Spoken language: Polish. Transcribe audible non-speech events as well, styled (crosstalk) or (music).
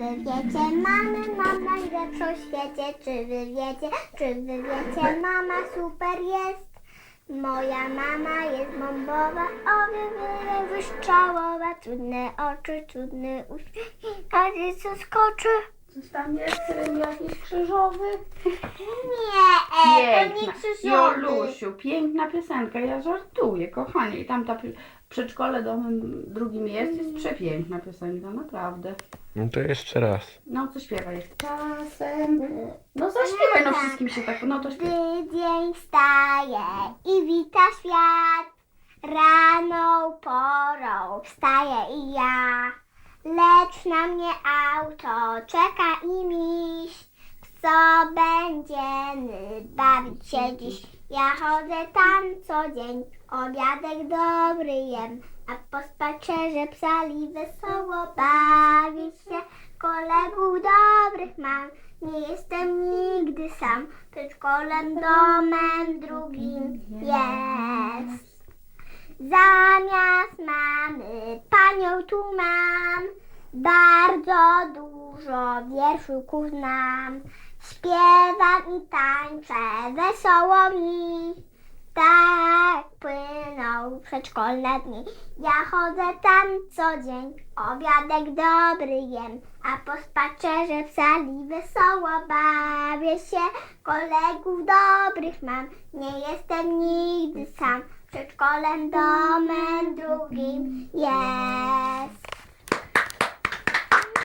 Wy wiecie, mamy, mam najlepszą w świecie. Czy wy wiecie, czy wy wiecie, mama super jest. Moja mama jest bombowa, o wiewiórek wystrzałowa. Cudne oczy, cudny uśmiech, każdy co skoczy. Y, jakiś krzyżowy? (laughs) Nie Piękna. Jolusiu, piękna piosenka, ja żartuję, kochanie. I tam ta pi- przedszkole domem drugim jest, jest przepiękna piosenka, naprawdę. No to jeszcze raz. No, co śpiewaj? Czasem... No zaśpiewaj, no wszystkim się tak, no to śpiewaj. Gdy dzień wstaje i wita świat, rano porą wstaję i ja. Lecz na mnie auto czeka i miś, co będziemy bawić się dziś. Ja chodzę tam co dzień, obiadek dobry jem, a po spacerze psali wesoło bawić się. Kolegów dobrych mam, nie jestem nigdy sam, przedszkolem domem drugim jest. Zamiast mamy panią tu mam, bardzo dużo wierszyków znam. Śpiewam i tańczę wesoło mi, tak płyną przedszkolne dni. Ja chodzę tam co dzień, obiadek dobry jem, a po spacerze w sali wesoło bawię się. Kolegów dobrych mam, nie jestem nigdy sam, przedszkolem domem drugim jest.